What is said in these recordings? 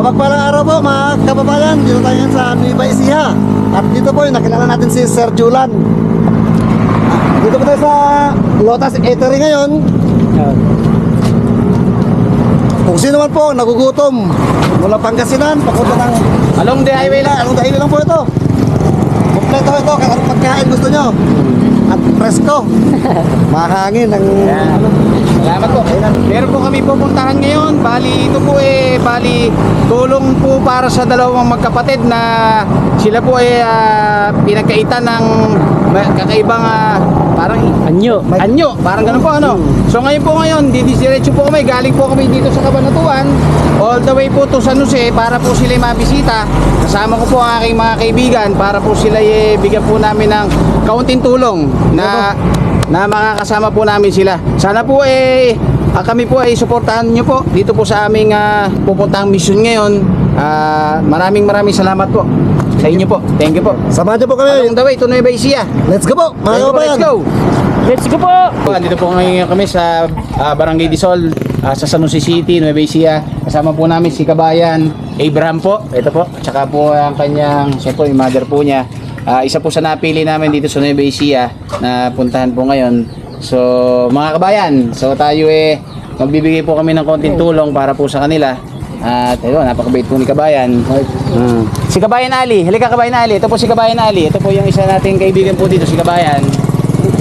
Mapagpalang araw po mga kababayan, dito tayo sa Nueva Ecija. At dito po yung nakilala natin si Sir Julan. Dito po tayo sa Lotus Eatery ngayon. Kung sino man po nagugutom mula Pangasinan, papunta ng Along the highway lang. Anong dahil lang po ito? Kompleto ito, kung anong pagkain gusto nyo. At presko. Mahangin ang... Yan. Salamat po. Meron po kami pupuntahan ngayon. Bali, ito po eh, bali, tulong po para sa dalawang magkapatid na sila po ay ah, pinagkaitan ng kakaibang ah, parang Anyo. anyo. Parang ganun po ano. So ngayon po ngayon, didiretso po kami. Galing po kami dito sa Cabanatuan. All the way po to San Jose para po sila mabisita. Kasama ko po ang aking mga kaibigan para po sila eh, bigyan po namin ng kaunting tulong na na makakasama po namin sila. Sana po eh ah, kami po ay suportahan niyo po dito po sa aming ah, pupuntahang mission ngayon. Ah, maraming maraming salamat po sa inyo po. Thank you po. Samahan nyo po kami. Along the way to Nueva Ecija. Let's go po, mga kababayan. Let's go. Let's go po! Andito po ngayon kami sa ah, Barangay Disol ah, sa San Jose City, Nueva Ecija. Kasama po namin si Kabayan Abraham po. Ito po. At saka po ang kanyang, siya po, yung mother po niya. Ah, isa po sa napili namin dito sa Nueva Ecija na puntahan po ngayon. So, mga kabayan, so tayo eh, magbibigay po kami ng konting tulong para po sa kanila. At ayun, napakabait po ni Kabayan. Hmm. Si Kabayan Ali, halika Kabayan Ali. Ito po si Kabayan Ali. Ito po yung isa nating kaibigan po dito, si Kabayan.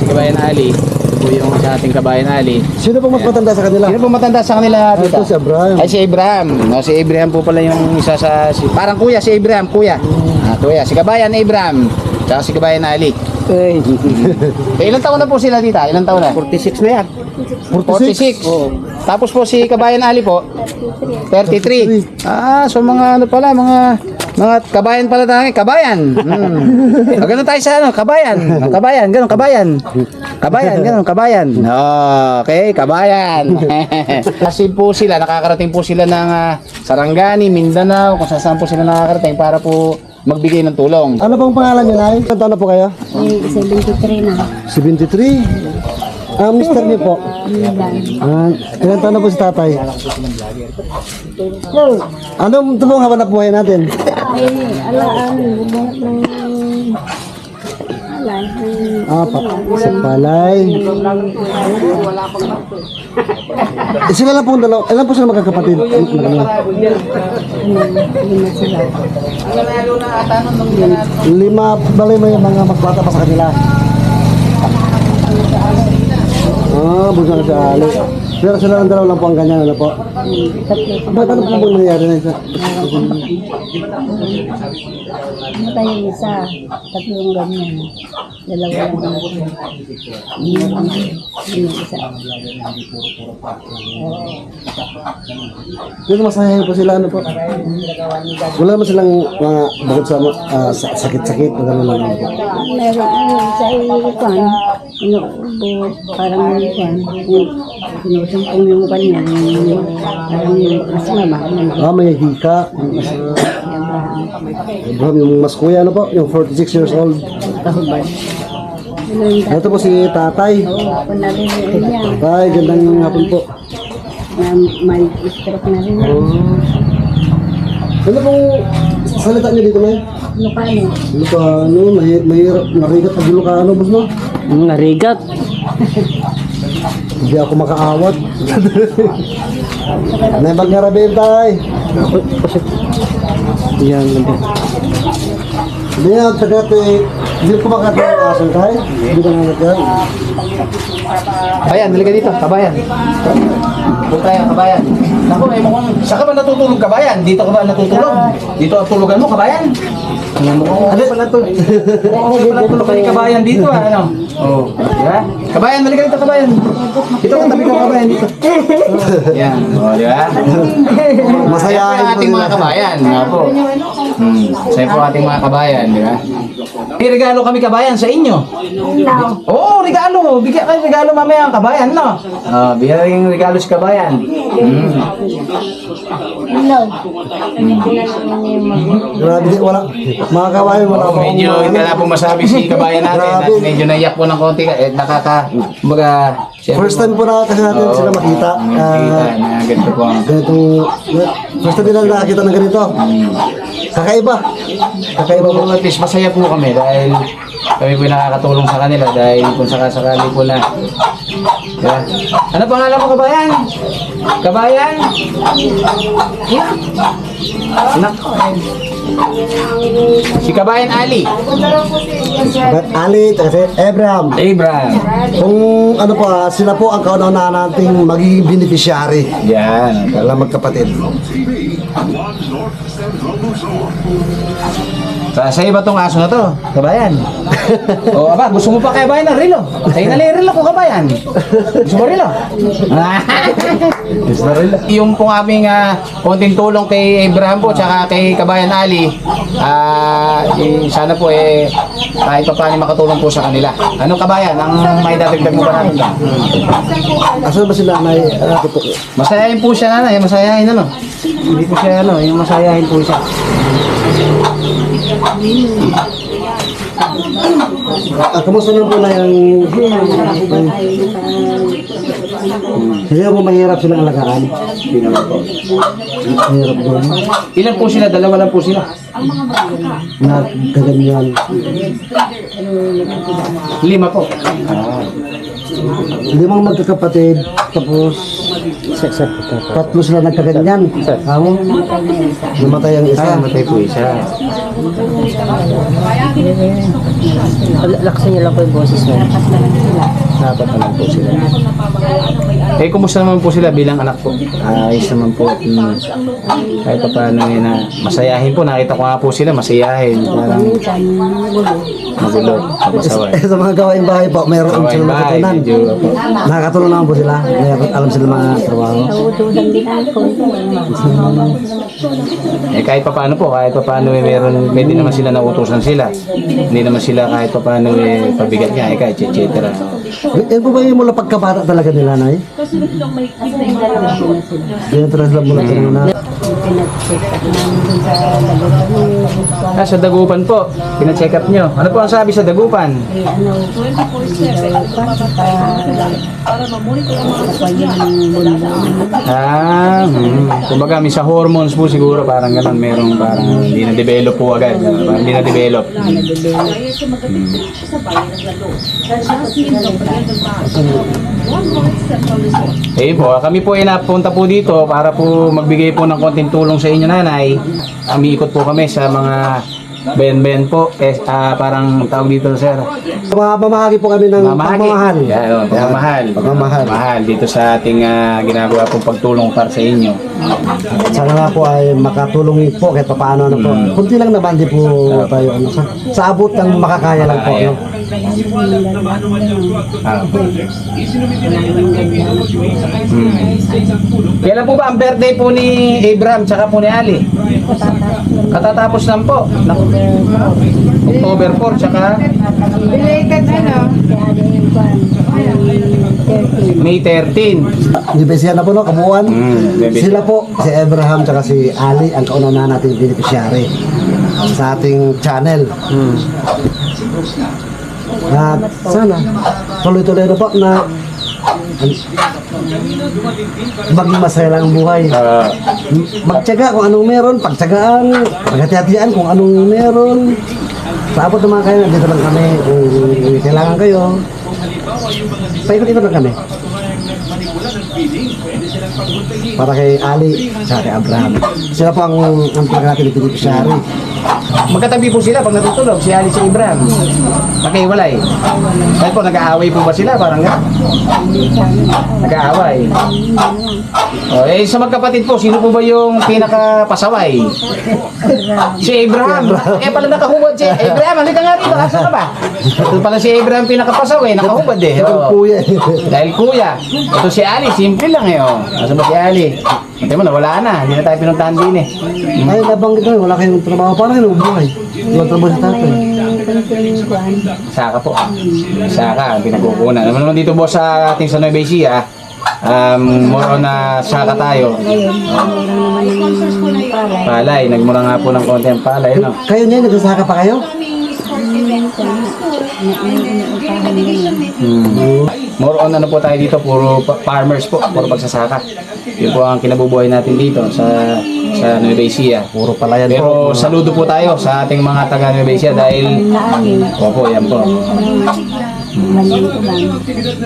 Si Kabayan Ali. Ito po yung sa ating Kabayan Ali. Sino po mas matanda sa kanila? Sino po matanda sa kanila? Ito si Abraham. Ay, si Abraham. No, si Abraham po pala yung isa sa... Si, parang kuya, si Abraham, kuya. Ah, kuya. Si Kabayan Abraham. Tsaka si Kabayan Ali. Ay, Eh, ilang taon na po sila dito? Ilang taon na? 46 na yan. 46. Tapos po si Kabayan Ali po, 33. Ah, so mga ano pala, mga mga kabayan pala tayo. Kabayan. Hmm. Ganun tayo sa ano, kabayan. Kabayan, ganun, kabayan. Kabayan, ganun, kabayan. Okay, kabayan. Kasi po sila, nakakarating po sila ng ah, Sarangani, Mindanao, kung saan saan po sila nakakarating para po magbigay ng tulong. Ano pong pangalan niyo, Nay? Ilan taon na po kayo? Eh, 73 na. 73. Ah, mister niyo po. Ah, ilan taon na po si tatay? Anong tubong habang na buhay natin? Ay, alaan, bubunot ng... Alay, ng... Ah, pa sa palay. Eh, sila lang pong dalaw. Ilan po sila magkakapatid? Lima sila. Lima, bali may mga mas bata pa sa kanila. Ah, busa na si Ali. Pero sila ang dalaw lang po ang ganyan, ano po? Ba't ano po po nangyari na isa? Matay yung isa, tatlong ganyan. Dalawa lang. Yun yung isa. Pero masayahin po sila, ano po? Wala naman silang mga bukod sa sa- sakit-sakit o gano'n lang. Meron ano, sa ikan, inuubo, parang ikan, sinusumpong yung kanya, parang mas mama, Ah, may hika. Abraham, yung mas kuya, ano po? Yung 46 years old. kahubad. Ano Ito po si tatay. ako na rin yun niya, Tay, gandang hapon po. na may stroke na rin yan. Ano pong salita niyo dito, Nay? Ano ka ano? Ano pa, ano, may, mahirap, narigat na gulo ka, ano, boss, no? Mga rigat. Hindi ako makaawat. Nay, magngarabil, tay. Yan. Hindi nga, tagat eh, hindi ko makatawa ng aso, tay. Hindi ko yan. Kabayan, halika dito, kabayan. Punta tayo, kabayan. Naku, eh, mukhang, saan ka ba natutulog, kabayan? Dito ka ba natutulog? Dito ang tulugan mo, kabayan? Ano pa na to? Oo, dito pala tulog kay kabayan dito, ah, ano? Oo. Di ba? Kabayan, halika dito, kabayan. Dito ka tabi ko, kabayan, dito. Yan, o, di ba? Masayahin po ang ating mga kabayan, nga po. Hmm, sa'yo po ating mga kabayan, di ba? May regalo kami kabayan sa inyo. Oo, regalo. Bigyan kayo regalo mamaya ang kabayan, no? Ah, bigyan rin regalo si kabayan. Mm. Hello. Grabe, wala. Mga kawain, wala Oh, po. medyo hindi na po masabi si kabayan natin at Grabe. medyo naiyak po ng konti eh, nakaka baga Siyempre First time po na kasi natin Oo, sila makita. Makita Ah, na ganito po ang ganitong, first time nila nakakita ng ganito. Kakaiba. Kakaiba po. Pero at least masaya po kami dahil kami po nakakatulong sa kanila dahil kung sakasakali po na Diba? Ano pangalan mo kabayan? Kabayan? Yeah. Nako. Si Kabayan Ali. But Ali, kasi Abraham. Abraham. Kung ano po, sila po ang kauna-una nating magiging beneficiary. Yan. Kala magkapatid. Sa, sa iba tong aso na to, kabayan. o aba, gusto mo pa kabayan ng rilo? Tayo na lang rilo ko kabayan. Gusto mo rilo? gusto rilo? Yung pong aming ah, konting tulong kay Abraham po tsaka kay kabayan Ali, ah, eh, sana po eh kahit pa paano makatulong po sa kanila. Anong kabayan? Ang may dadagdag mo pa natin? Asan ba sila may ano po? Masayahin po siya nanay, masayahin ano? Hindi po siya ano, yung masayahin po siya. Ah, kamusta na po na yung... Hindi po mahirap silang alagaan. Mahirap doon. Ilan po sila? Dalawa lang po sila. Na kaganyan. Lima po. Limang magkakapatid. Tapos tatlo sila nagkaganyan. Amo? Namatay ang isa. Matay po isa. Laksan niyo lang po yung boses mo. Dapat naman po sila. Eh, kumusta naman po sila bilang anak po? Ayos naman po. at, mm, kahit pa paano eh, na masayahin po. Nakita ko nga po sila, masayahin. Parang magulo. Kapasaway. Sa mga gawain bahay po, mayroon Kawain silang bahay, nakatunan. medyo po. Nakakatulong naman po sila. Mayroon, alam sila mga trabaho. Ako. Eh, kahit pa paano po, kahit pa paano eh, meron, may di naman sila nautusan sila. Hindi naman sila kahit pa paano eh, pabigat nga, eh, kahit et cetera. Yan po ba yung mula pagkabata talaga nila, Nay? Yan talaga sila mula talaga na. Pinag-check up namin dun sa lagot. Ah, sa dagupan po, pina-check up nyo. Ano po ang sabi sa dagupan? Eh, ano, hindi daw pa, saka saka yung bunda. Ah, hmm. kumbaga may sa hormones po siguro parang ganun, merong parang hindi na develop po agad, parang hindi na develop. Eh po, kami po ay napunta po dito para po magbigay po ng konting tulong sa inyo nanay. Umiikot po kami sa mga ben-ben po, eh, ah, parang tawag dito sir. Mamamahagi po kami ng pagmamahal. Yan, oh, pagmamahal. Pagmamahal. Pagmamahal dito sa ating ah, ginagawa pong pagtulong para sa inyo. Sana nga po ay makatulong po kahit paano na po. Kunti lang naman di po tayo ano, sa, sa abot ng makakaya lang po. No? Ah. Hmm. Kailan po ba ang birthday po ni Abraham tsaka po ni Ali? Katatapos lang po. Naku. October 4 tsaka May 13. Di ba siya na po no, kabuuan? Mm. Sila po, si Abraham tsaka si Ali ang kauna na nating beneficiary sa ating channel. At sana tuloy-tuloy na po na maging masaya lang ang buhay. Ah, Magtyaga kung anong meron, pagtyagaan, paghati-hatian kung anong meron. Sa abot naman kayo, dito lang kami. Kung kailangan kayo, paikot-ikot lang kami. Para kay Ali, sa kay Abraham. Sila po ang, ang talaga natin beneficiary. magkatabi po sila pag natutulog si Ali si Abraham. Nakiwalay. Kahit po nag-aaway po ba sila? Parang nga. Nag-aaway. Oh, eh sa magkapatid po, sino po ba yung pinakapasaway? Si Abraham. Eh pala nakahubad si Abraham. Halika nga rito. Asa ka ba? Ito pala si Abraham pinakapasaway. Nakahubad eh. Ito Oo. kuya. Dahil kuya. Ito si Ali. Simple lang eh. Oh. Asa ba si Ali? Ito mo, nawala na. Hindi na tayo pinuntahan din eh. Ay, nabanggit ko, wala kayong trabaho. Paano kayo buhay? Walang trabaho sa tatay. Saka po. Saka, ang pinagkukunan. Naman naman dito boss sa ating sa Nueva Ecija, um, more on na saka tayo. Palay, nagmura nga po ng konti ang palay. Ano? Kayo niya, nagsasaka pa kayo? Yung kwan. Inuupahan nila. More on ano po tayo dito, puro farmers po, puro pagsasaka. Yun po ang kinabubuhay natin dito sa sa Nueva Ecija. Puro palayan Pero po. saludo po tayo sa ating mga taga Nueva Ecija dahil. Opo, yan po. Lang.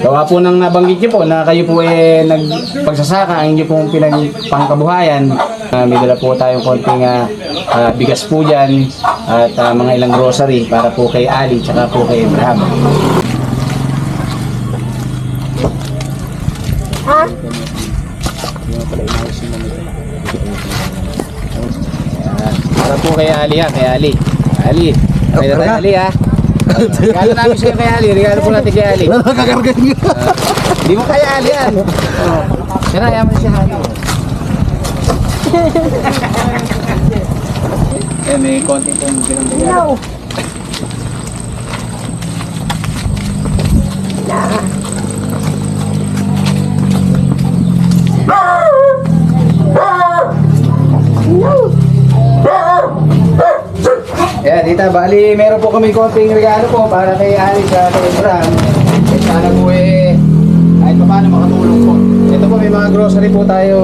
Gawa po nang nabanggit niyo po na kayo po eh nagpagsasaka, ang inyo pong pinagpangkabuhayan. Uh, may dala po tayong konting ah, ah, bigas po dyan at ah, mga ilang grocery para po kay Ali tsaka po kay Abraham. Ayan. Para po kay Ali ha, kay Ali. Ali, may dala tayo, Ali ha. Regalo namin sa'yo kay Ali, regalo po natin kay Ali. Nakakarga niyo. Hindi mo kaya Ali yan. Oh. Siya na, yaman siya Ali. Eh, may konting pong pinagregalo. Yeah, tita, bali meron po kami konting regalo po para kay Ali sa kay Abraham. Eh, sana po eh, kahit pa paano makatulong po. Ito po, may mga grocery po tayo,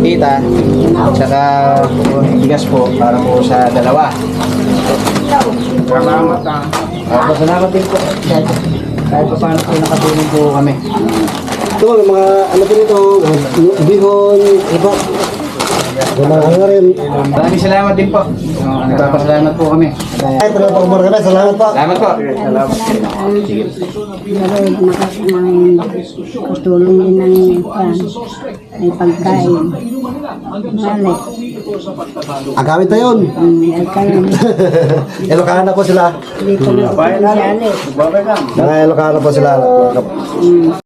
tita. Tsaka bigas po para po sa dalawa. Salamat ha. Opo, salamat din po. Kahit, kahit pa paano po nakatulong po kami. Ito mga mga ano po nito, bihon, iba. Yung mga ano rin. Maraming salamat din po. Oh, Nagpapasalamat po kami. Ay, talaga po mga salamat po. Salamat po. Salamat. Sige. Pero makatulong din ng kwan. May pagkain. Mali. Agamit na yun. Ilocana po sila. Dito na po si Ali. Mga Ilocana po sila.